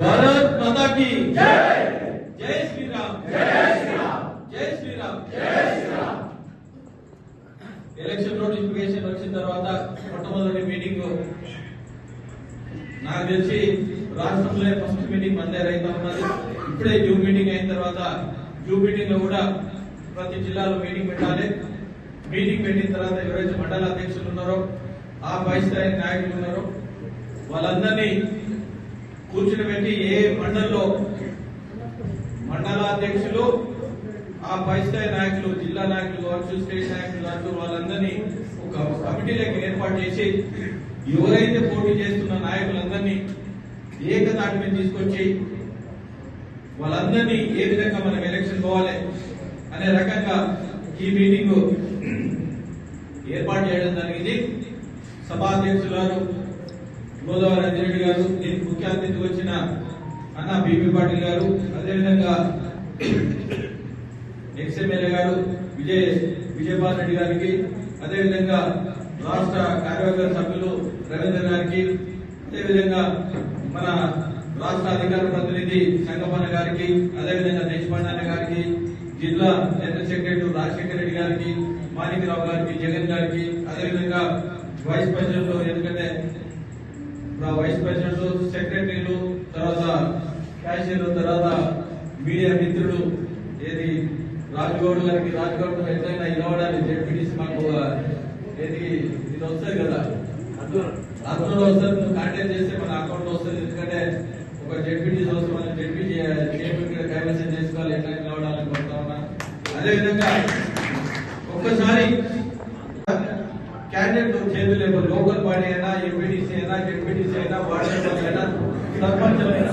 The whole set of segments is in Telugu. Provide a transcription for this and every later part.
భారత్ మాతా की జై శ్రీరామ్ జై శ్రీరామ్ ఎలక్షన్ నోటిఫికేషన్ వచ్చిన తర్వాత మొట్టమొదటి మీటింగ్ నాకు తెలిసి రాష్ట్రంలో ఫస్ట్ మీటింగ్ మందే రైతా ఉన్నది. ఇప్పుడే జూ మీటింగ్ అయిన తర్వాత జూ మీటింగ్లో కూడా ప్రతి జిల్లాలో మీటింగ్ పెట్టాలి. మీటింగ్ పెట్టిన తర్వాత ఎవరైతే మండల అధ్యక్షులు ఉన్నారో ఆ పై స్థాయి నాయకులు ఉన్నారో వాళ్ళందరినీ కూర్చుని ఏ మండల్లో? మండలాధ్యక్షులు ఆ పై స్థాయి నాయకులు జిల్లా నాయకులు కావచ్చు స్టేట్ నాయకులు కావచ్చు వాళ్ళందరినీ ఒక కమిటీలకు ఏర్పాటు చేసి ఎవరైతే పోటీ చేస్తున్న నాయకులందరినీ ఏకతాటి మీద తీసుకొచ్చి వాళ్ళందరినీ ఏ విధంగా మనం ఎలక్షన్ పోవాలి అనే రకంగా ఈ మీటింగ్ ఏర్పాటు చేయడం జరిగింది. సభాధ్యక్షులు గారు గోదావరి రెడ్డి గారు దీనికి ముఖ్య అతిథి వచ్చిన అన్న బీపీ పాటిల్ గారు అదేవిధంగా ఎక్స్ గారు విజయ్ విజయపాల్ రెడ్డి గారికి అదేవిధంగా రాష్ట్ర కార్యవర్గ సభ్యులు రవీంద్ర గారికి అదేవిధంగా మన రాష్ట్ర అధికార ప్రతినిధి సంగపన్న గారికి అదేవిధంగా దేశపాండే గారికి జిల్లా జనరల్ సెక్రటరీ రాజశేఖర రెడ్డి గారికి మాణికరావు గారికి జగన్ గారికి అదేవిధంగా వైస్ ప్రెసిడెంట్ ఎందుకంటే వైస్ ప్రెసిడెంట్ సెక్రటరీలు తర్వాత క్యాషియర్ తర్వాత మీడియా మిత్రుడు ఏది రాజ్గౌడ్ గారికి రాజ్గౌడ్ ఎట్లయినా ఇవ్వడానికి జడ్పీటీసీ మాకు ఏది ఇది వస్తుంది కదా. అందులో వస్తారు నువ్వు కాంటాక్ట్ చేస్తే మన అకౌంట్ వస్తుంది ఎందుకంటే ఒక జడ్పీటీసీ అవసరం అని జడ్పీ చైర్మన్ కైవసం చేసుకోవాలి ఎట్లా నిలవడాలని కోరుతా ఉన్నా అదేవిధంగా ఒక్కసారి క్యాండిడేట్ చేతులు లేవు లోకల్ బాడీ అయినా ఎంపీటీసీ అయినా జెడ్పీటీసీ అయినా వార్డు మెంబర్ అయినా సర్పంచ్ అయినా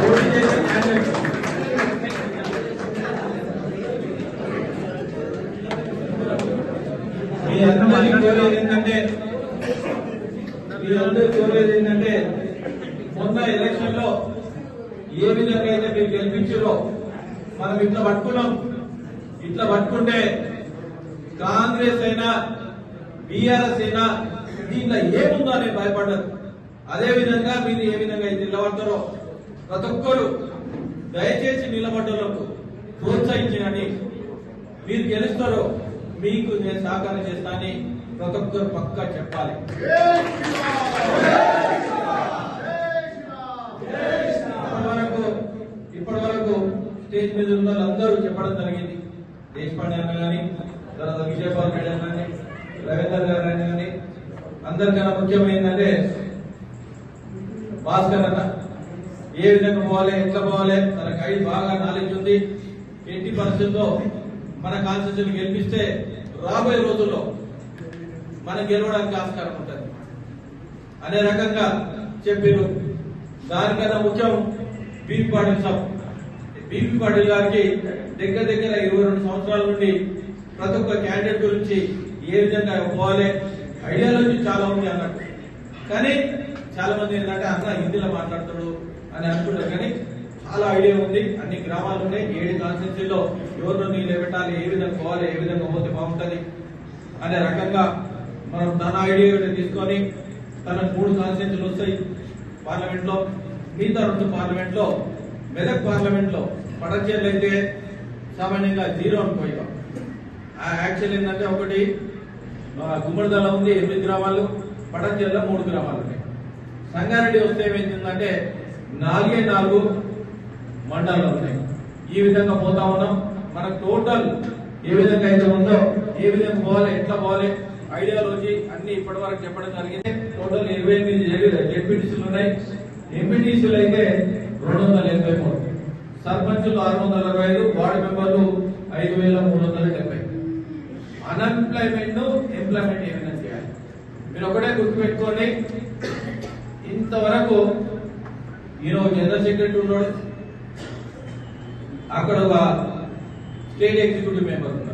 పోటీ చేసే క్యాండిడేట్ మీ అందరికీ కోరేది ఏంటంటే మీ అందరికీ కోరేది ఏంటంటే మొన్న ఎలక్షన్లో ఏ విధంగా అయితే మీరు గెలిపించారో మనం ఇట్లా పట్టుకున్నాం ఇట్లా పట్టుకుంటే కాంగ్రెస్ అయినా బీఆర్ఎస్ అయినా దీంట్లో ఏముందో అని భయపడ్డారు అదే విధంగా మీరు ఏ విధంగా అయితే నిలబడతారో ప్రతి ఒక్కరు దయచేసి నిలబడ్డలకు ప్రోత్సహించినని మీరు గెలుస్తారో మీకు నేను సహకారం చేస్తానని ప్రతి ఒక్కరు పక్కా చెప్పాలి. ఇప్పటి వరకు స్టేజ్ మీద ఉన్న వాళ్ళందరూ చెప్పడం జరిగింది. దేశపాండే అన్న కానీ తర్వాత విజయపాల్ రెడ్డి అన్న కానీ రవీందర్ గారు అన్న కానీ అందరికన్నా ముఖ్యమైనదంటే భాస్కర్ అన్న. ఏ విధంగా పోవాలి ఎట్లా పోవాలి తనకు ఐదు బాగా నాలెడ్జ్ ఉంది. ఎట్టి పరిస్థితుల్లో మన కాన్స్టిట్యూషన్ గెలిపిస్తే రాబోయే రోజుల్లో మనం గెలవడానికి ఆస్కారం ఉంటుంది. అనే రకంగా చెప్పారు. దానికన్నా ముఖ్యం బీపీ పాటిల్ సాబ్ బీపీ పాటిల్ గారికి దగ్గర దగ్గర ఇరవై రెండు సంవత్సరాల నుండి ప్రతి ఒక్క క్యాండిడేట్ గురించి ఏ విధంగా పోవాలి? ఐడియాలజీ చాలా ఉంది అన్నట్టు కానీ చాలా మంది ఏంటంటే అన్న హిందీలో మాట్లాడతాడు అని అనుకుంటారు కానీ చాలా ఐడియా ఉంది. అన్ని గ్రామాలు ఉన్నాయి. ఏడు కాన్స్టిట్యూన్సీలో ఎవరిని నిలబెట్టాలి. ఏ విధంగా పోవాలి? ఏ విధంగా పోతే బాగుంటుంది? అనే రకంగా మనం తన ఐడియా తీసుకొని తన మూడు కాన్స్టిట్యూన్సీలు వస్తాయి. పార్లమెంట్లో మిగతా రెండు పార్లమెంట్లో మెదక్ పార్లమెంట్లో పడచేర్లు అయితే సామాన్యంగా జీరో ఆ యాక్చువల్ ఏంటంటే ఒకటి గుమ్మడిదల ఉంది ఎనిమిది గ్రామాలు పడచేర్ల మూడు గ్రామాలు ఉన్నాయి. సంగారెడ్డి వస్తే ఏమైందంటే నాలుగే నాలుగు మండలాలు ఉన్నాయి. ఈ విధంగా పోతా ఉన్నాం. మనకు టోటల్ ఏ విధంగా అయితే ఉందో ఏ విధంగా పోవాలి ఎట్లా పోవాలి ఐడియాలజీ అన్ని ఇప్పటి వరకు చెప్పడం జరిగింది. టోటల్ ఇరవై ఎనిమిది జెడ్పీటీసీలు ఉన్నాయి. ఎంపీటీసీలు అయితే రెండు వందల ఎనభై మూడు. సర్పంచులు ఆరు వందల అరవై ఐదు వార్డు మెంబర్లు ఐదు వేల మూడు వందల డెబ్బై. అన్ఎంప్లాయ్మెంట్ ఎంప్లాయ్మెంట్ ఏమైనా చేయాలి? మీరు ఒకటే గుర్తుపెట్టుకోండి. ఇంతవరకు ఈయన జనరల్ సెక్రటరీ ఉన్నాడు. అక్కడ ఒక స్టేట్ ఎగ్జిక్యూటివ్ మెంబర్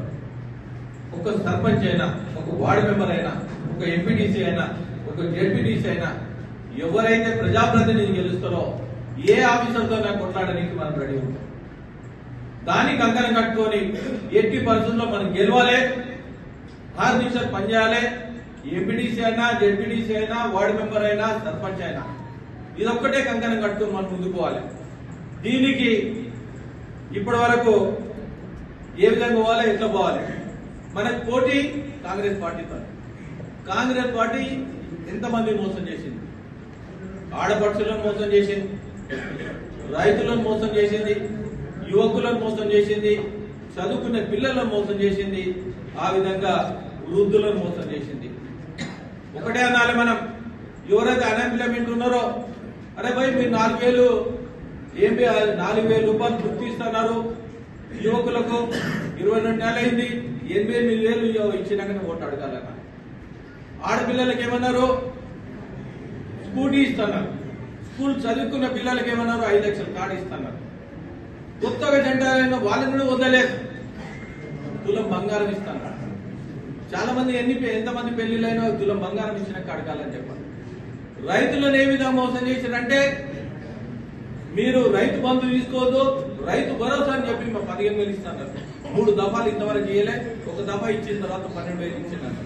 ఒక సర్పంచ్ అయినా ఒక వార్డు మెంబర్ అయినా ఒక ఎంపీటీసీ అయినా ఒక జెడ్పీటీసీ అయినా ఎవరైతే ప్రజాప్రతినిధి గెలుస్తారో ఏ ఆఫీసర్తో నాకు కొట్లాడడానికి మనం రెడీ ఉంటాం. దానికి కంకణం కట్టుకొని ఎట్టి పరిస్థితుల్లో మనం గెలవాలి ఆరు నిమిషాలు పనిచేయాలి ఎంపీటీసీ అయినా జెడ్పీటీసీ అయినా వార్డు మెంబర్ అయినా సర్పంచ్ అయినా. ఇదొక్కటే కంకణం కట్టుకుని మనం ముందుకు పోవాలి. దీనికి ఇప్పటి వరకు ఏ విధంగా పోవాలి ఎట్లా పోవాలి? మన పోటీ కాంగ్రెస్ పార్టీతో కాంగ్రెస్ పార్టీ ఎంతమంది మోసం చేసింది? ఆడపడుచులను మోసం చేసింది రైతులను మోసం చేసింది యువకులను మోసం చేసింది చదువుకునే పిల్లలను మోసం చేసింది ఆ విధంగా వృద్ధులను మోసం చేసింది. ఒకటే అనాలి మనం. ఎవరైతే అన్ఎంప్లాయ్మెంట్ ఉన్నారో అరే భయ్ మీరు నాలుగు వేలు ఏం నాలుగు వేలు రూపాయలు గుర్తిస్తున్నారు. యువకులకు ఇరవై రెండు నెలలు అయింది ఎనభై ఎనిమిది వేలు ఇవ్వ- ఇచ్చినాకనే ఓటు అడగాలన్న ఆడపిల్లలకి ఏమన్నారు? స్కూటీ ఇస్తున్నారు. స్కూల్ చదువుకున్న పిల్లలకి ఏమన్నారు? ఐదు లక్షల కార్డు ఇస్తున్నారు. కొత్తగా జెండా వాళ్ళని కూడా వదలేదు తులం బంగారం ఇస్తున్నారు. చాలా మంది ఎన్ని ఎంతమంది పెళ్ళిళ్ళైనా తులం బంగారం ఇచ్చిన అడగాలని చెప్పారు రైతులను ఏ విధంగా మోసం చేశారంటే మీరు రైతు బంధు తీసుకోవద్దు రైతు భరోసా అని చెప్పి మా పదిహేను వేలు ఇస్తున్నారు. మూడు దఫాలు ఇంతవరకు ఇయ్యలే ఒక దఫా ఇచ్చిన తర్వాత పన్నెండు వేలు ఇచ్చినారు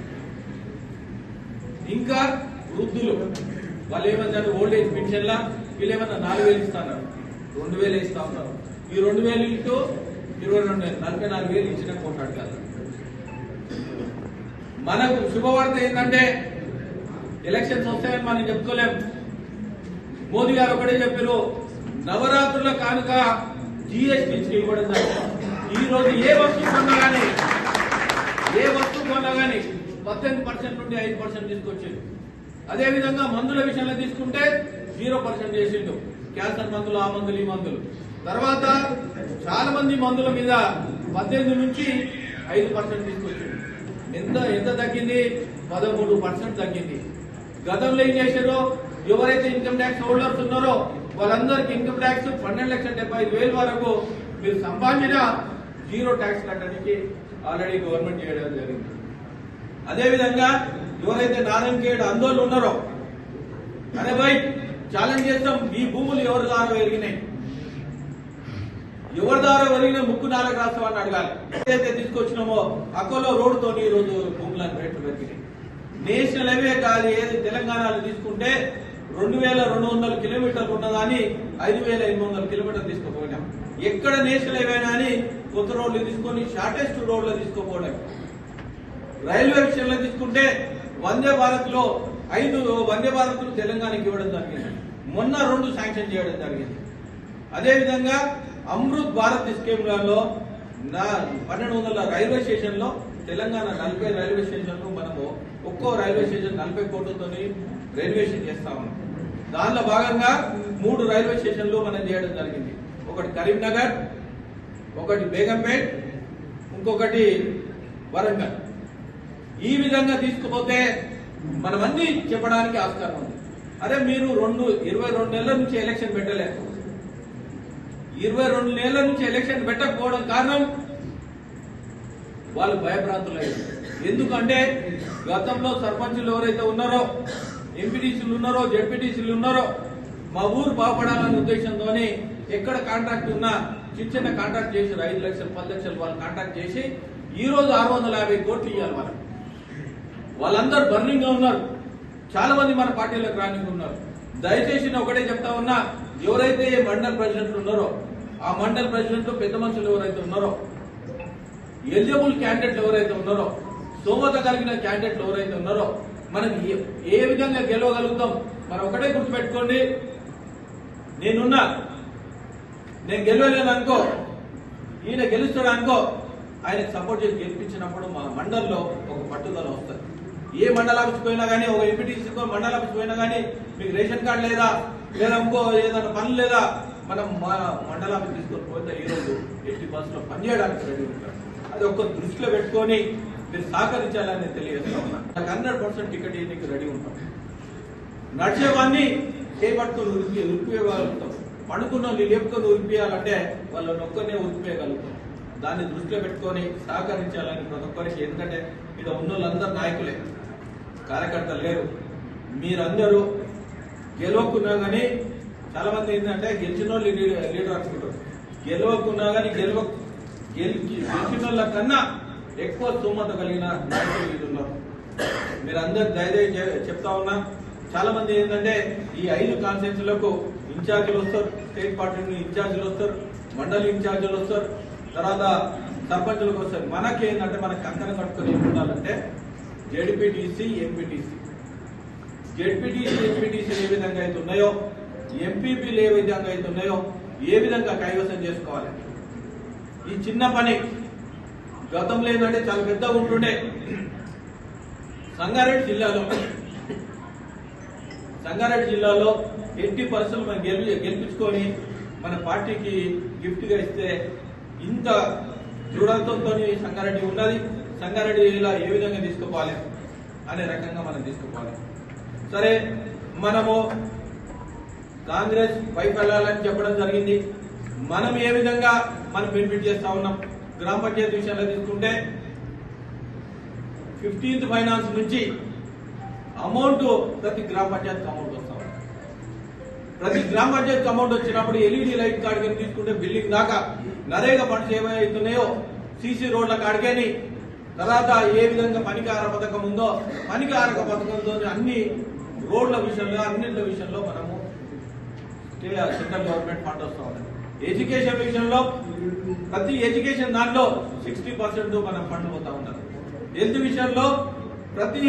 ఇంకా వృద్ధులు వాళ్ళు ఏమన్నారు ఓల్డ్ ఏజ్ పెన్షన్లా వీళ్ళు ఏమన్నా నాలుగు వేలు ఇస్తున్నారు రెండు వేలు ఇస్తా ఉన్నారు ఈ రెండు వేలు ఇటు ఇరవై రెండు వేలు నలభై నాలుగు వేలు ఇచ్చిన కోటాడు కాదు. మనకు శుభవార్త ఏంటంటే ఎలక్షన్స్ వస్తాయని మనం చెప్పుకోలేం. మోదీ గారు ఒకటే చెప్పారు నవరాత్రుల కానుక జిఎస్టీ ఇవ్వడం జరిగింది. ఈ రోజు ఏ వస్తువు కొన్నా కానీ ఏ వస్తువు కొన్నా కానీ పద్దెనిమిది పర్సెంట్ నుండి ఐదు పర్సెంట్ తీసుకొచ్చిండు. అదేవిధంగా మందుల విషయంలో తీసుకుంటే జీరో పర్సెంట్ చేసిండు. క్యాన్సర్ మందులు ఆ మందులు ఈ మందులు. తర్వాత చాలా మంది మందుల మీద పద్దెనిమిది నుంచి ఐదు పర్సెంట్ తీసుకొచ్చిండు. ఎంత ఎంత తగ్గింది? పదమూడు పర్సెంట్ తగ్గింది. గతంలో ఏం చేశారో ఎవరైతే ఇన్కమ్ ట్యాక్స్ హోల్డర్స్ ఉన్నారో వాళ్ళందరికీ ఇన్కమ్ ట్యాక్స్ పన్నెండు లక్షల డెబ్బై ఐదు వేల వరకు మీరు సంపాదించిన జీరో ట్యాక్స్ కట్టడానికి ఆల్రెడీ గవర్నమెంట్ చేయడం జరిగింది. అదేవిధంగా ఎవరైతే ఎవరైతే నారాయణఖేడ్ ఆందోళన ఉన్నారో అరే బై ఛాలెంజ్ చేస్తాం ఈ భూములు ఎవరి ద్వారా పెరిగినాయి ఎవరి ద్వారా పెరిగిన ముక్కు నాలుగు రాష్ట్రాన్ని అడగాలి. ఏదైతే తీసుకొచ్చినామో అకోలో రోడ్డుతో ఈ రోజు భూములను రేట్లు పెరిగినాయి. నేషనల్ హైవే కాదు ఏది తెలంగాణలో తీసుకుంటే రెండు వేల రెండు వందల కిలోమీటర్లు ఉన్నదాన్ని ఐదు వేల ఎనిమిది వందల కిలోమీటర్లు తీసుకుపోయినాం. ఎక్కడ నేషనల్ హైవే అని కొత్త రోడ్లు తీసుకొని షార్టెస్ట్ రోడ్లు తీసుకోపోవడం. రైల్వే విషయంలో తీసుకుంటే వందే భారత్లో ఐదు వందే భారత్ తెలంగాణకి ఇవ్వడం జరిగింది. మొన్న రెండు శాంక్షన్ చేయడం జరిగింది. అదేవిధంగా అమృత్ భారత్ స్కీమ్లలో నా పన్నెండు వందల రైల్వే స్టేషన్లో తెలంగాణ నలభై రైల్వే స్టేషన్లు మనము ఒక్కో రైల్వే స్టేషన్ నలభై కోట్లతో రైల్వేషన్ చేస్తా ఉన్నాం. దానిలో భాగంగా మూడు రైల్వే స్టేషన్లు మనం చేయడం జరిగింది. ఒకటి కరీంనగర్ ఒకటి బేగంపేట్ ఇంకొకటి వరంగల్. ఈ విధంగా తీసుకుపోతే మనమన్నీ అన్ని చెప్పడానికి ఆస్కారం ఉంది. అదే మీరు రెండు ఇరవై రెండు నెలల నుంచి ఎలక్షన్ పెట్టలేదు ఇరవై రెండు నెలల నుంచి ఎలక్షన్ పెట్టకపోవడం కారణం వాళ్ళు భయభ్రాంతులయ్యారు ఎందుకంటే గతంలో సర్పంచులు ఎవరైతే ఉన్నారో ఎంపీటీసీలు ఉన్నారో జెడ్పీటీసీలు ఉన్నారో మా ఊరు బాగుపడాలనే ఉద్దేశంతోనే ఎక్కడ కాంట్రాక్ట్ ఉన్నా చిన్న చిన్న కాంట్రాక్ట్ చేసి ఐదు లక్షలు పది లక్షలు వాళ్ళు కాంట్రాక్ట్ చేసి ఈ రోజు ఆరు వందల యాభై కోట్లు ఇవ్వాలి వాళ్ళకి. వాళ్ళందరూ బర్నింగ్గా ఉన్నారు. చాలా మంది మన పార్టీలోకి రానికి ఉన్నారు దయచేసి నేను ఒకటే చెప్తా ఉన్నా ఎవరైతే ఏ మండల్ ప్రెసిడెంట్లు ఉన్నారో ఆ మండల్ ప్రెసిడెంట్ పెద్ద మనుషులు ఎవరైతే ఉన్నారో ఎలిజిబుల్ క్యాండిడేట్లు ఎవరైతే ఉన్నారో సోమత కలిగిన క్యాండిడేట్లు ఎవరైతే ఉన్నారో మనం ఏ- ఏ విధంగా గెలవగలుగుతాం మనం ఒకటే గుర్తుపెట్టుకోండి. నేనున్నా నేను గెలవలేను అనుకో. ఈయన గెలుస్తాడు అనుకో. ఆయన సపోర్ట్ చేసి గెలిపించినప్పుడు మా మండల్లో ఒక పట్టుదల వస్తుంది. ఏ మండల ఆఫీస్ పోయినా కానీ ఒక ఎంపీటీసీ మండల ఆఫీస్ పోయినా కానీ మీకు రేషన్ కార్డు లేదా లేదా ఇంకో ఏదైనా పనులు లేదా మనం మా మండల ఆఫీస్ తీసుకొని పోతే ఈ రోజు ఎట్టి బస్సులో పనిచేయడానికి రెడీ ఉంటారు అది ఒక్క దృష్టిలో పెట్టుకొని మీరు సహకరించాలని తెలియజేస్తా ఉన్నా. నాకు హండ్రెడ్ పర్సెంట్ టికెట్ ఇవ్వడానికి రెడీ ఉంటాం. నడిచేవాన్ని చేపట్టుకుని ఉరిపి ఉంటాం. పడుకున్న వాళ్ళు లేపుకొని ఉరిపియాలంటే వాళ్ళని ఒక్కరినే ఉరిపియగలుగుతాం దాన్ని దృష్టిలో పెట్టుకొని సహకరించాలని ప్రతి ఒక్కరికి ఎందుకంటే ఇక్కడ ఉన్న వాళ్ళందరూ నాయకులే కార్యకర్తలు లేరు. మీరందరూ గెలవకున్నా కానీ చాలా మంది ఏంటంటే గెలిచిన వాళ్ళు లీడర్ లీడర్ అనుకుంటారు. గెలవకున్నా కానీ గెలవ గెలిచి గెలిచిన వాళ్ళ కన్నా ఎక్కువ స్తోమత కలిగిన నాయకులు వీళ్ళు ఉన్నారు. మీరందరూ దయదయ చెప్తా ఉన్నా చాలా మంది ఏంటంటే ఈ ఐదు కాన్సెప్ట్లకు ఇన్ఛార్జీలు వస్తారు స్టేట్ పార్టీ ఇన్ఛార్జీలు వస్తారు మండలి ఇన్ఛార్జీలు వస్తారు తర్వాత సర్పంచులకు వస్తారు. మనకి ఏంటంటే మనకి కంకణం కట్టుకొని ఉండాలంటే జెడ్పీటీసీ ఎంపీటీసీ. జెడ్పీటీసీ ఎంపీటీసీలు ఏ విధంగా అయితే ఉన్నాయో ఎంపీపీలు ఏ విధంగా అయితే ఉన్నాయో ఏ విధంగా కైవసం చేసుకోవాలి? ఈ చిన్న పని గతంలో ఏంటంటే చాలా పెద్దగా ఉంటుండే. సంగారెడ్డి జిల్లాలో సంగారెడ్డి జిల్లాలో ఎట్టి పరిస్థితులు మనం గెలి గెలిపించుకొని మన పార్టీకి గిఫ్ట్గా ఇస్తే ఇంత దృఢత్వంతో సంగారెడ్డి ఉన్నది. సంగారెడ్డి ఇలా ఏ విధంగా తీసుకుపోవాలి అనే రకంగా మనం తీసుకుపోవాలి. సరే మనము కాంగ్రెస్ పైకి వెళ్ళాలని చెప్పడం జరిగింది. మనం ఏ విధంగా మనం బెనిఫిట్ చేస్తా ఉన్నాం? గ్రామ పంచాయతీ విషయంలో తీసుకుంటే ఫిఫ్టీన్త్ ఫైనాన్స్ నుంచి అమౌంట్ ప్రతి గ్రామ పంచాయతీకి అమౌంట్ ప్రతి గ్రామ పంచాయతీ అమౌంట్ వచ్చినప్పుడు ఎల్ఈడి లైట్ కాడికని తీసుకుంటే బిల్డింగ్ దాకా నరేగా పనులు ఏమైతున్నాయో సీసీ రోడ్ల కాడికని తర్వాత ఏ విధంగా పనికార పథకం ఉందో పనికారక పథకంతో అన్ని రోడ్ల విషయంలో అన్నింటి విషయంలో మనము సెంట్రల్ గవర్నమెంట్ ఫండ్ వస్తూ ఉంది. ఎడ్యుకేషన్ విషయంలో ప్రతి ఎడ్యుకేషన్ దాంట్లో సిక్స్టీ పర్సెంట్ మనం ఫండ్ పోతా ఉన్నారు హెల్త్ విషయంలో ప్రతి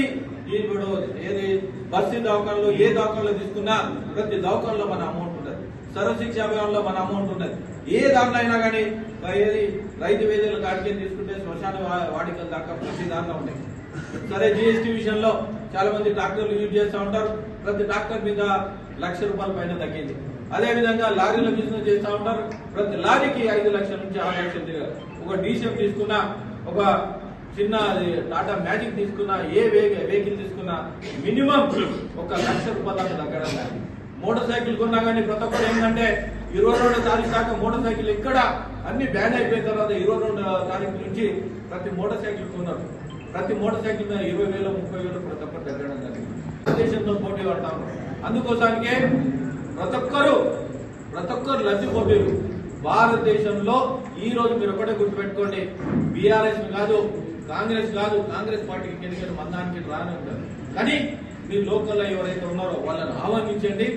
ఇప్పుడు ఏది బస్సు దవాఖానలో ఏ దవాఖానలో తీసుకున్నా ప్రతి దవాఖానలో మన అమౌంట్ ఉంటుంది. సర్వశిక్ష అభియాన్లో మన అమౌంట్ ఉంటుంది. ఏ దాంట్లో అయినా కానీ ఏది రైతు వేదికల కాడికే తీసుకుంటే శ్మశాన వాడికల దాకా ప్రతి దాంట్లో ఉంటాయి. సరే జిఎస్టీ విషయంలో చాలా మంది డాక్టర్లు యూజ్ చేస్తూ ఉంటారు. ప్రతి డాక్టర్ మీద లక్ష రూపాయల పైన తగ్గింది. అదేవిధంగా లారీల బిజినెస్ చేస్తూ ఉంటారు. ప్రతి లారీకి ఐదు లక్షల నుంచి ఆరు లక్షలు తిరగాలి ఒక డీసీఎం తీసుకున్నా ఒక చిన్న టాటా మ్యాజిక్ తీసుకున్నా ఏ వెహికల్ తీసుకున్నా మినిమం ఒక లక్ష రూపాయల దగ్గర మోటార్ సైకిల్ కొన్నా కానీ ప్రతి ఒక్కరు ఏంటంటే ఇరవై రెండు తారీఖు దాకా మోటార్ సైకిల్ ఎక్కడ అన్ని బ్యాన్ అయిపోయిన తర్వాత ఇరవై రెండు తారీఖు నుంచి ప్రతి మోటార్ సైకిల్ కొన్నారు. ప్రతి మోటార్ సైకిల్ మీద ఇరవై వేలు ముప్పై వేలు ప్రతి ఒక్కరు తగ్గడం జరిగింది దేశంతో పోటీ పడతాము. అందుకోసానికే ప్రతి ఒక్కరు ప్రతి ఒక్కరు లబ్ధి పోటీలు భారతదేశంలో ఈ రోజు మీరు ఒకటే గుర్తుపెట్టుకోండి. బీఆర్ఎస్ కాదు కాంగ్రెస్ కాదు కాంగ్రెస్ పార్టీకి ఎన్నికలు మందానికి రాని ఉంటారు కానీ మీరు లోకల్లో ఎవరైతే ఉన్నారో వాళ్ళని ఆహ్వానించండి.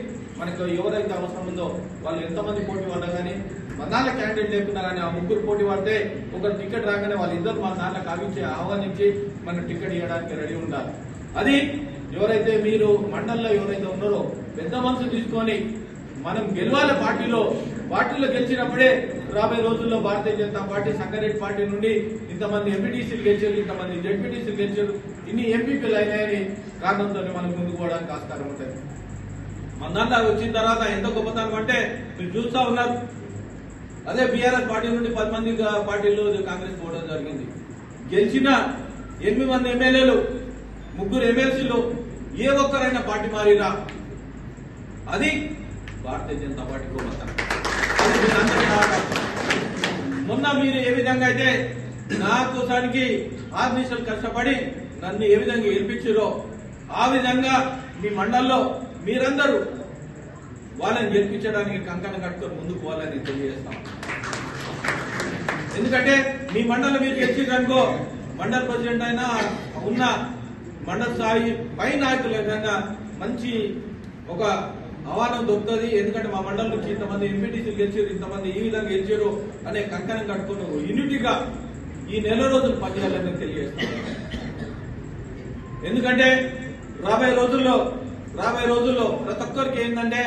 మనకు ఎవరైతే అవసరం ఉందో వాళ్ళు ఎంతమంది పోటీ పడ్డా కానీ మన దాంట్లో క్యాండిడేట్ లేకుండా కానీ ఆ ముగ్గురు పోటీ పడితే ఒకరు టికెట్ రాగానే వాళ్ళిద్దరు మా దాంట్లో కావించి ఆహ్వానించి మనం టికెట్ ఇవ్వడానికి రెడీ ఉండాలి. అది ఎవరైతే మీరు మండల్లో ఎవరైతే ఉన్నారో పెద్ద మనసు తీసుకొని మనం గెలవాలి పార్టీలో. పార్టీలో గెలిచినప్పుడే రాబోయే రోజుల్లో భారతీయ జనతా పార్టీ సంగారెడ్డి పార్టీ నుండి ఇంతమంది ఎంపీటీసీలు గెలిచారు ఇంతమంది జడ్పీటీసీలు గెలిచారు. ఇన్ని ఎంపీపీలు అయినాయని కారణంతో మనం ముందుకు పోవడానికి ఆస్కారం ఉంటుంది. మన వచ్చిన తర్వాత ఎంత గొప్పతనం అంటే మీరు చూస్తా ఉన్నారు. అదే బీఆర్ఎస్ పార్టీ నుండి పది మంది పార్టీలో కాంగ్రెస్ పోవడం జరిగింది. గెలిచిన ఎనిమిది మంది ఎమ్మెల్యేలు ముగ్గురు ఎమ్మెల్సీలు ఏ ఒక్కరైనా పార్టీ మారిరా. అది భారతీయ జనతా పార్టీ గొప్పతనం మొన్న మీరు ఏ విధంగా అయితే నా కోసానికి ఆరు నిమిషాలు కష్టపడి నన్ను ఏ విధంగా గెలిపించారో ఆ విధంగా మీ మండల్లో మీరందరూ వాళ్ళని గెలిపించడానికి కంకణం కట్టుకొని ముందుకు పోవాలని తెలియజేస్తాం ఎందుకంటే మీ మండలం మీరు గెలిచిందనుకో మండల ప్రెసిడెంట్ అయినా ఉన్న మండల స్థాయి పై నాయకులు ఏదైనా మంచి ఒక అవార్డు దొరుకుతుంది. ఎందుకంటే మా మండలం నుంచి ఇంతమంది ఎంపీటీసీలు గెలిచారు ఇంతమంది ఈ విధంగా గెలిచారు అనే కంకణం కట్టుకుని యూనిటీగా ఈ నెల రోజులు పనిచేయాలని తెలియజేస్తాను ఎందుకంటే రాబోయే రోజుల్లో రాబోయే రోజుల్లో ప్రతి ఒక్కరికి ఏంటంటే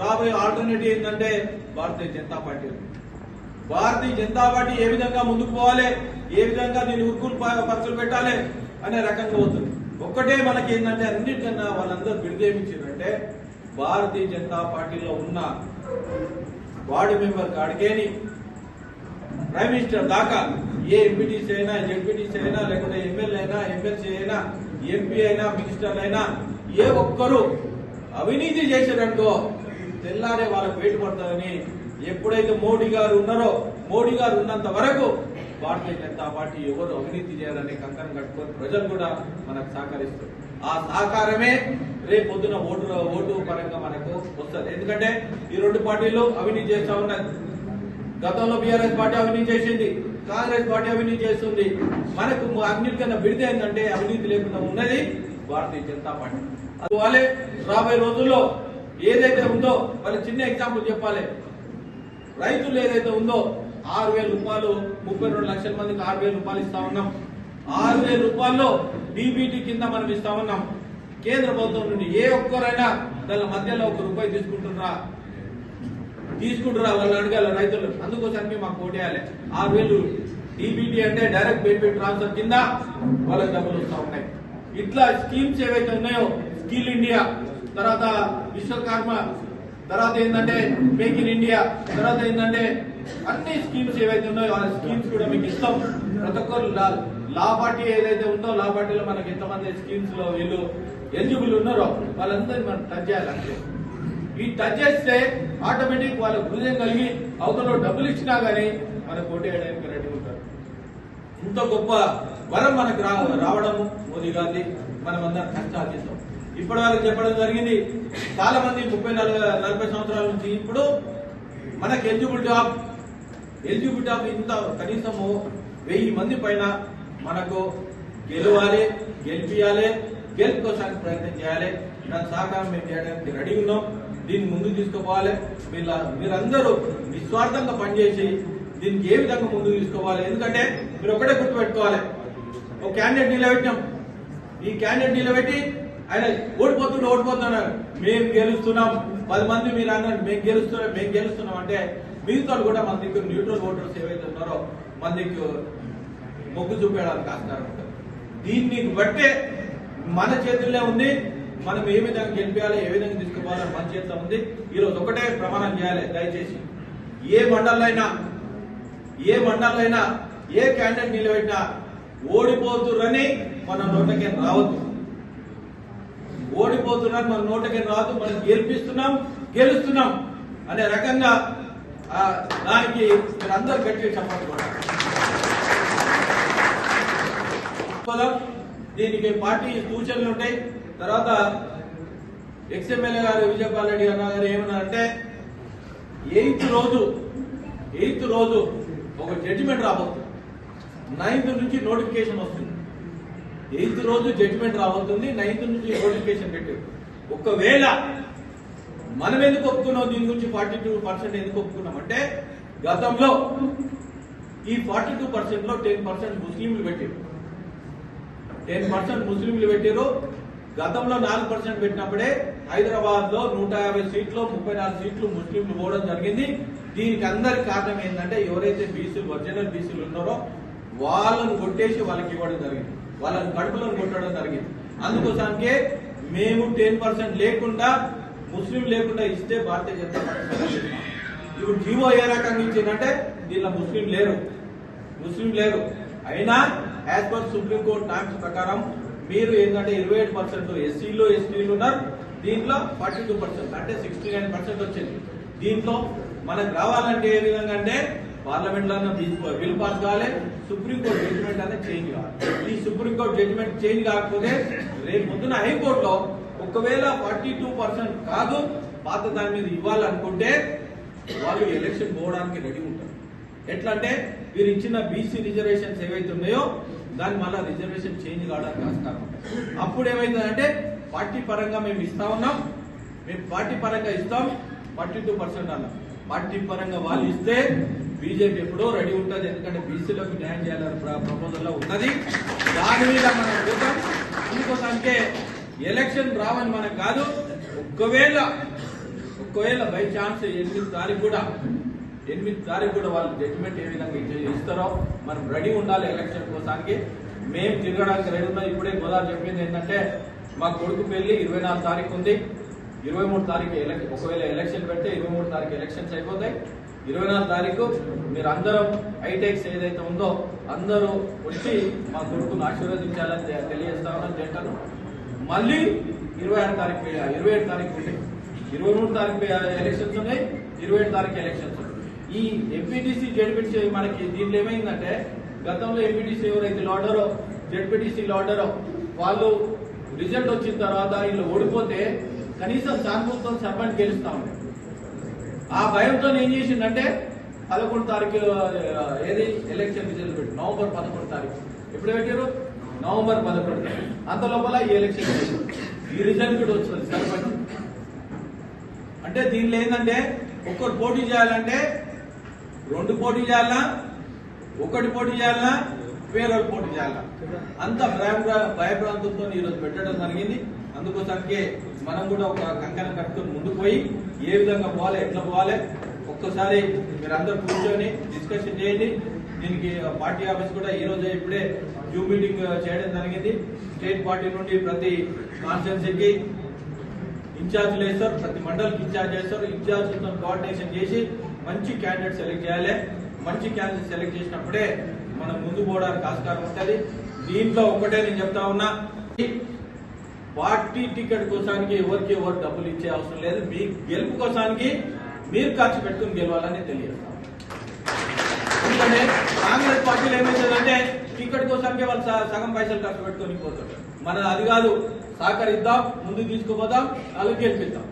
రాబోయే ఆల్టర్నేటివ్ ఏంటంటే భారతీయ జనతా పార్టీ. భారతీయ జనతా పార్టీ ఏ విధంగా ముందుకు పోవాలి ఏ విధంగా దీన్ని ఉరుకులు పరచులు పెట్టాలి అనే రకంగా పోతుంది. ఒక్కటే మనకి ఏంటంటే అన్నిటికన్నా వాళ్ళందరూ బిడిదేమిచ్చారంటే భారతీయ జనతా పార్టీలో ఉన్న వార్డు మెంబర్ కాడికేని ప్రైమ్ మినిస్టర్ దాకా ఏ ఎంపీటీసీ అయినా జెడ్పీటీసీ అయినా లేకుంటే ఎమ్మెల్యే అయినా ఎమ్మెల్సీ అయినా ఎంపీ అయినా మినిస్టర్ అయినా ఏ ఒక్కరు అవినీతి చేశారనుకో తెల్లారే వాళ్ళకు వేటు పడుతుందని ఎప్పుడైతే మోడీ గారు ఉన్నారో మోడీ గారు ఉన్నంత వరకు భారతీయ జనతా పార్టీ ఎవరు అవినీతి చేయాలని కంకణం కట్టుకొని ప్రజలు కూడా మనకు సహకరిస్తారు. ఆ సహకారమే రేపు పొద్దున ఓటు ఓటు పరంగా మనకు వస్తుంది. ఎందుకంటే ఈ రెండు పార్టీలు అవినీతి చేస్తా ఉన్నాయి. గతంలో బీఆర్ఎస్ పార్టీ అవినీతి చేసింది. కాంగ్రెస్ పార్టీ అవినీతి చేస్తుంది. మనకు అన్నిటికన్నా బిడితే ఏంటంటే అవినీతి లేకుండా ఉన్నది భారతీయ జనతా పార్టీ. అందువల్లే రాబోయే రోజుల్లో ఏదైతే ఉందో వాళ్ళ చిన్న ఎగ్జాంపుల్ చెప్పాలి. రైతులు ఏదైతే ఉందో ఆరు వేల రూపాయలు ముప్పై రెండు లక్షల మందికి ఆరు వేల రూపాయలు ఇస్తా ఉన్నాం. ఆరు వేల రూపాయల్లో డీబీటీ కింద మనం ఇస్తా ఉన్నాం. కేంద్ర ప్రభుత్వం నుండి ఏ ఒక్కరైనా దాని మధ్యలో ఒక రూపాయి తీసుకుంటున్నారా? తీసుకుంటురా వాళ్ళు అడగాల రైతులు. అందుకోసమే మాకు ఓటేయాలి. ఆరు వేలు డీబీటీ అంటే డైరెక్ట్ బెనిఫిట్ ట్రాన్స్ఫర్ కింద వాళ్ళకి డబ్బులు వస్తూ ఉన్నాయి. ఇట్లా స్కీమ్స్ ఏవైతే ఉన్నాయో స్కిల్ ఇండియా తర్వాత విశ్వకర్మ తర్వాత ఏంటంటే మేక్ ఇన్ ఇండియా తర్వాత ఏంటంటే అన్ని స్కీమ్స్ ఏవైతే ఉన్నాయో ఆ స్కీమ్స్ కూడా మీకు ఇస్తాం. ప్రతి ఒక్కరు లా- లా పార్టీ ఏదైతే ఉందో లా పార్టీలో మనకి ఎంతమంది స్కీమ్స్లో వీళ్ళు ఎలిజిబుల్ ఉన్నారో వాళ్ళందరినీ మనం టచ్ చేయాలంటే. ఈ టచ్ చేస్తే ఆటోమేటిక్ వాళ్ళ హృదయం కలిగి అవతల డబ్బులు ఇచ్చినా గానీ మనకు ఓటు రెడీ ఉంటారు. ఇంత గొప్ప వరం మనకు రా రావడము మోదీ గాంధీ మనం అందరం కష్టార్జిస్తాం ఇప్పటి వరకు చెప్పడం జరిగింది చాలా మంది ముప్పై నలభై నలభై సంవత్సరాల నుంచి ఇప్పుడు మనకు ఎలిజిబుల్ జాబ్ ఎలిజిబుల్ జాబ్ ఇంత కనీసము వెయ్యి మంది పైన మనకు గెలవాలి గెలిపియాలి గెలుపుకోవడానికి ప్రయత్నం చేయాలి. దాని సహకారం మేము చేయడానికి రెడీ ఉన్నాం. దీన్ని ముందుకు తీసుకుపోవాలి మీరు మీరందరూ నిస్వార్థంగా పనిచేసి దీనికి ఏ విధంగా ముందుకు తీసుకోవాలి? ఎందుకంటే మీరు ఒకటే గుర్తు పెట్టుకోవాలి. ఒక క్యాండిడేట్ నిలబెట్టినాం. ఈ క్యాండిడేట్ నిలబెట్టి ఆయన ఓడిపోతుండే ఓడిపోతున్నారు. మేము గెలుస్తున్నాం. పది మంది మీరు అన్నట్టు మేము గెలుస్తున్నాం మేము గెలుస్తున్నాం అంటే మిగతా కూడా మన దగ్గర న్యూట్రల్ ఓటర్స్ ఏవైతే ఉన్నారో మన దగ్గర మొగ్గు చూపేయడానికి కాస్తున్నారు దీన్ని బట్టే మన చేతుల్లో ఉంది. మనం ఏ విధంగా గెలిపించాలి ఏ విధంగా తీసుకుపోవాలో మన చేతిలో ఉంది. ఈరోజు ఒకటే ప్రమాణం చేయాలి దయచేసి. ఏ మండలైనా ఏ మండలైనా ఏ క్యాండిడేట్ నిలబెట్టినా ఓడిపోతురని మన నోటకి రావద్దు. ఓడిపోతున్నారు మన నోటకి రాదు మనం గెలిపిస్తున్నాం గెలుస్తున్నాం అనే రకంగా దానికి మీరు అందరు గట్టిగా చెప్పండి కూడా దీనికి పార్టీ సూచనలు ఉంటాయి. తర్వాత ఎక్స్ఎమ్మెల్యే గారు విజయపాల్ రెడ్డి అన్న గారు ఏమన్నారంటే ఎయిత్ రోజు ఎయిత్ రోజు ఒక జడ్జిమెంట్ రాబోతుంది. నైన్త్ నుంచి నోటిఫికేషన్ వస్తుంది. ఎయిత్ రోజు జడ్జిమెంట్ రాబోతుంది నైన్త్ నుంచి నోటిఫికేషన్ పెట్టి ఒకవేళ మనం ఎందుకు ఒప్పుకున్నాం? దీని గురించి ఫార్టీ టూ పర్సెంట్ ఎందుకు ఒప్పుకున్నాం? అంటే గతంలో ఈ ఫార్టీ టూ పర్సెంట్లో టెన్ పర్సెంట్ ముస్లింలు పెట్టారు టెన్ పర్సెంట్ ముస్లింలు పెట్టారు గతంలో నాలుగు పర్సెంట్ పెట్టినప్పుడే హైదరాబాద్లో నూట యాభై సీట్లు ముప్పై నాలుగు సీట్లు ముస్లింలు పోవడం జరిగింది. దీనికి అందరి కారణం ఏంటంటే ఎవరైతే బీసీలు ఒరిజినల్ బీసీలు ఉన్నారో వాళ్ళను కొట్టేసి వాళ్ళకి ఇవ్వడం జరిగింది. వాళ్ళని కడుపులను కొట్టడం జరిగింది. అందుకోసానికే మేము టెన్ పర్సెంట్ లేకుండా ముస్లిం లేకుండా ఇస్తే భారతీయ జనతా పార్టీ ఇప్పుడు జీవో ఏ రకంగా ఇచ్చిందంటే దీనిలో ముస్లిం లేరు. ముస్లిం లేరు. అయినా as per Supreme Court norms ప్రకారం మీరు ఏంటంటే ఇరవై ఏడు పర్సెంట్ ఎస్సీలో ఎస్టీలు ఉన్నారు. దీంట్లో ఫార్టీ టూ పర్సెంట్ అంటే సిక్స్టీ నైన్ పర్సెంట్ వచ్చింది. దీంట్లో మనకు రావాలంటే ఏ విధంగా అంటే పార్లమెంట్లో బిల్ పాస్ కావాలి సుప్రీంకోర్టు జడ్జిమెంట్ అనేది చేంజ్ కావాలి. ఈ సుప్రీం కోర్ట్ జడ్జిమెంట్ చేంజ్ కాకపోతే రేపు పొద్దున హైకోర్టులో ఒకవేళ ఫార్టీ టూ పర్సెంట్ కాదు పాత దాని మీద ఇవ్వాలనుకుంటే వాళ్ళు ఎలక్షన్ పోవడానికి రెడీ ఉంటారు. ఎట్లా మీరు ఇచ్చిన బీసీ రిజర్వేషన్స్ ఏవైతే ఉన్నాయో దాన్ని మళ్ళీ రిజర్వేషన్ చేంజ్ కావడానికి ఆస్కారం అప్పుడు ఏమైందంటే పార్టీ పరంగా మేము ఇస్తా ఉన్నాం. మేము పార్టీ పరంగా ఇస్తాం. ఫార్టీ టూ పర్సెంట్ అన్నాం. పార్టీ పరంగా వాళ్ళు ఇస్తే బీజేపీ ఎప్పుడో రెడీ ఉంటుంది. ఎందుకంటే బీసీలకు న్యాయం చేయాలని ప్రపోజల్లో ఉన్నది. దాని మీద మనం పోతాం. అందుకోసానికే ఎలక్షన్ రావని మనకు కాదు. ఒకవేళ ఒకవేళ బై ఛాన్స్ ఎనిమిది తారీఖు కూడా ఎనిమిది తారీఖు కూడా వాళ్ళు జడ్జిమెంట్ ఏ విధంగా ఇస్తారో మనం రెడీ ఉండాలి ఎలక్షన్ కోసానికి. మేము తిరగడానికి రెడీ ఉన్నాం. ఇప్పుడే గోదావరి చెప్పింది ఏంటంటే మా కొడుకు పెళ్ళి ఇరవై నాలుగు తారీఖు ఉంది. ఇరవై మూడు తారీఖు ఎలక్షన్ ఒకవేళ ఎలక్షన్ పెడితే ఇరవై మూడు తారీఖు ఎలక్షన్స్ అయిపోతాయి. ఇరవై నాలుగు తారీఖు మీరు అందరం హైటెక్స్ ఏదైతే ఉందో అందరూ వచ్చి మా కొడుకును ఆశీర్వదించాలని తెలియజేస్తామని తెలియజేస్తా జంటను మళ్ళీ ఇరవై ఆరు తారీఖు ఇరవై ఏడు తారీఖు ఇరవై మూడు తారీఖు ఎలక్షన్స్ ఉన్నాయి. ఇరవై ఏడు తారీఖు ఎలక్షన్స్ ఉన్నాయి. ఈ ఎంపీటీసీ జడ్పీటీసీ మనకి దీంట్లో ఏమైందంటే గతంలో ఎంపీటీసీ ఎవరైతే లాడరో జడ్పీటీసీ లాడరో వాళ్ళు రిజల్ట్ వచ్చిన తర్వాత వీళ్ళు ఓడిపోతే కనీసం సానుభూతితో సర్పంచ్ గెలుస్తా ఉండే ఆ భయంతో ఏం చేసిందంటే పదకొండు తారీఖు ఏది? ఎలక్షన్ రిజల్ట్ పెట్టి నవంబర్ పదకొండు తారీఖు. ఎప్పుడు పెట్టారు? నవంబర్ పదకొండు అంత లోపల ఈ ఎలక్షన్ ఈ రిజల్ట్ కూడా వచ్చింది సర్పంచ్. అంటే దీనిలో ఏంటంటే ఒక్కరు పోటీ చేయాలంటే రెండు పోటీ చేయాలా? ఒకటి పోటీ చేయాలా? వేరే పోటీ చేయాలా? అంత భయ భయభ్రాంతులతో ఈరోజు పెట్టడం జరిగింది. అందుకోసరికే మనం కూడా ఒక కంకణం కట్టుకుని ముందుకు పోయి ఏ విధంగా పోవాలి ఎట్లా పోవాలి ఒక్కసారి మీరందరూ కూర్చొని డిస్కషన్ చేయండి. దీనికి పార్టీ ఆఫీస్ కూడా ఈ రోజు ఇప్పుడే జూమ్ మీటింగ్ చేయడం జరిగింది. స్టేట్ పార్టీ నుండి ప్రతి కాన్స్టిట్యున్సీకి ఇన్ఛార్జ్లు వేస్తారు ప్రతి మండలికి ఇన్ఛార్జ్ చేస్తారు. ఇన్ఛార్జ్లతో కోఆర్డినేషన్ చేసి మంచి క్యాండిడేట్ సెలెక్ట్ చేయాలి. మంచి క్యాండిడేట్ సెలెక్ట్ చేసినప్పుడే మనం ముందు పోవడానికి ఆస్కారం ఉంటుంది దీంట్లో ఒక్కటే నేను చెప్తా ఉన్నా పార్టీ టికెట్ కోసానికి ఎవరికి ఎవరు డబ్బులు ఇచ్చే అవసరం లేదు. మీ గెలుపు కోసానికి మీరు ఖర్చు పెట్టుకుని గెలవాలని తెలియజేస్తాం ఎందుకంటే కాంగ్రెస్ పార్టీలో ఏమవుతుందంటే టికెట్ కోసానికి వాళ్ళు సగం పైసలు ఖర్చు పెట్టుకొని పోతారు. మన అది కాదు సహకరిద్దాం ముందుకు తీసుకుపోదాం వాళ్ళకి గెలిపిద్దాం.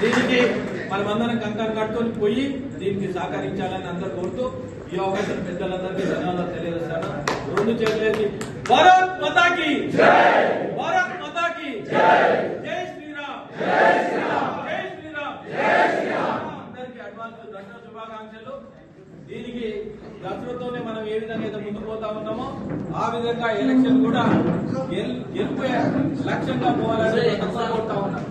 దీనికి మనమందరం కంకణం కట్టుకొని పోయి దీనికి సహకరించాలని అందరూ కోరుతూ ఈ అవకాశం పెద్దలందరికీ ధన్యవాదాలు తెలియజేస్తాను. రెండు చేతులేసి భారత్ మాతాకి భారత్ మాతాకి జై! శ్రీరామ్! జై శ్రీరామ్! జై శ్రీరామ్! అందరికీ అడ్వాన్స్ దసరా శుభాకాంక్షలు. దీనికి దసరాతోనే మనం ఏ విధంగా అయితే ముందుకు పోతా ఉన్నామో ఆ విధంగా ఎలక్షన్ కూడా గెల్- గెలుపు లక్ష్యంగా పోవాలని కోరుతా ఉన్నాం.